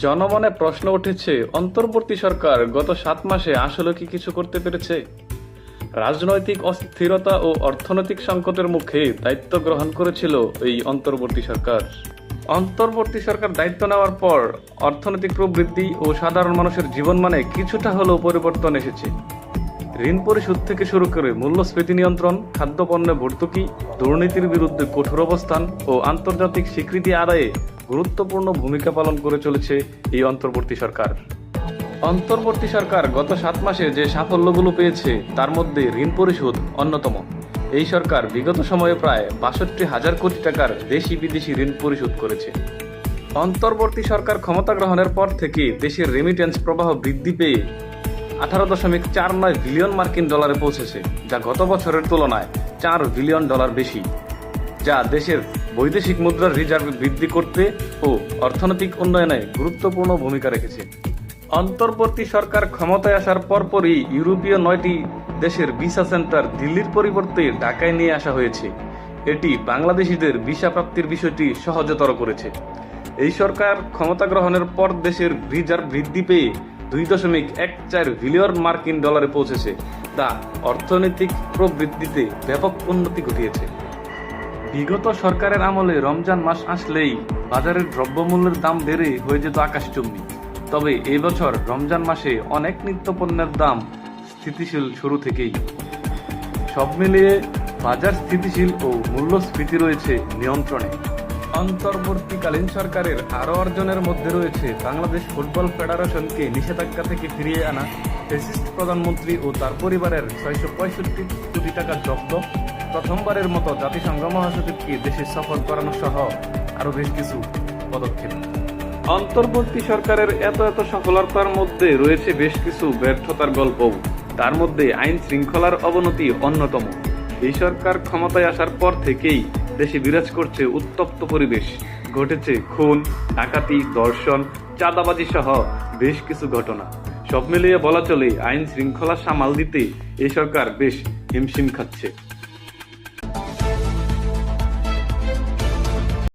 জনমনে প্রশ্ন উঠেছে, অন্তর্বর্তী সরকার গত সাত মাসে আসলে কি কিছু করতে পেরেছে? রাজনৈতিক অস্থিরতা ও অর্থনৈতিক সংকটের মুখে দায়িত্ব গ্রহণ করেছিল এই অন্তর্বর্তী সরকার। অন্তর্বর্তী সরকার দায়িত্ব নেওয়ার পর অর্থনৈতিক প্রবৃদ্ধি ও সাধারণ মানুষের জীবনমানে কিছুটা হলেও পরিবর্তন এসেছে। ঋণ পরিশোধ থেকে শুরু করে মূল্যস্ফীতি নিয়ন্ত্রণ খাদ্যপণ্য ভর্তুকি, দুর্নীতির বিরুদ্ধে কঠোর অবস্থান ও আন্তর্জাতিক স্বীকৃতি আদায়ে গুরুত্বপূর্ণ ভূমিকা পালন করে চলেছে এই অন্তর্বর্তী সরকার। অন্তর্বর্তী সরকার গত সাত মাসে যে সাফল্যগুলো পেয়েছে, তার মধ্যে ঋণ পরিশোধ অন্যতম। এই সরকার বিগত সময়ে প্রায় বাষট্টি হাজার কোটি টাকার দেশি বিদেশি ঋণ পরিশোধ করেছে। অন্তর্বর্তী সরকার ক্ষমতা গ্রহণের পর থেকে দেশের রেমিটেন্স প্রবাহ বৃদ্ধি পেয়ে আঠারো দশমিক চার নয় বিলিয়ন মার্কিন ডলারে পৌঁছেছে, যা গত বছরের তুলনায় চার বিলিয়ন ডলার বেশি, যা দেশের বৈদেশিক মুদ্রার রিজার্ভ বৃদ্ধি করতে ও অর্থনৈতিক উন্নয়নে গুরুত্বপূর্ণ ভূমিকা রেখেছে। অন্তর্বর্তী সরকার ক্ষমতায় আসার পরপরই ইউরোপীয় নয়টি দেশের ভিসা সেন্টার দিল্লির পরিবর্তে ঢাকায় নিয়ে আসা হয়েছে। এটি বাংলাদেশিদের ভিসা প্রাপ্তির বিষয়টি সহজতর করেছে। এই সরকার ক্ষমতা গ্রহণের পর দেশের রিজার্ভ বৃদ্ধি পেয়ে দুই দশমিক এক চার বিলিয়ন মার্কিন ডলারে পৌঁছেছে তা অর্থনৈতিক প্রবৃদ্ধিতে ব্যাপক উন্নতি ঘটিয়েছে। বিগত সরকারের আমলে রমজান মাস আসলেই বাজারের দ্রব্যমূল্যের দাম বেড়ে হয়ে যেত আকাশচুম্বী তবে এবছর রমজান মাসে অনেক নিত্যপণ্যের দাম স্থিতিশীল শুরু থেকেই। সব মিলিয়ে বাজার স্থিতিশীল ও মূল্যস্ফীতি রয়েছে নিয়ন্ত্রণে। অন্তর্বর্তীকালীন সরকারের আরও অর্জনের মধ্যে রয়েছে বাংলাদেশ ফুটবল ফেডারেশনকে নিষেধাজ্ঞা থেকে ফিরিয়ে আনা ফেসিস্ট প্রধানমন্ত্রী ও তার পরিবারের ছয়শো পঁয়ষট্টি কোটি টাকা জব্দ। প্রথমবারের মতো জাতিসংঘ মহাসচিবকে দেশে সফর করানো সহ আরও বেশ কিছু পদক্ষেপ। অন্তর্বর্তী সরকারের এত এত সফলতার মধ্যে রয়েছে বেশ কিছু ব্যর্থতার গল্পও। তার মধ্যে আইন শৃঙ্খলার অবনতি অন্যতম। এই সরকার ক্ষমতায় আসার পর থেকেই দেশে বিরাজ করছে উত্তপ্ত পরিবেশ। ঘটেছে খুন, ডাকাতি, দর্শন, চাঁদাবাজি সহ বেশ কিছু ঘটনা। সব মিলিয়ে বলা চলে আইন শৃঙ্খলা সামাল দিতে এই সরকার বেশ হিমশিম খাচ্ছে।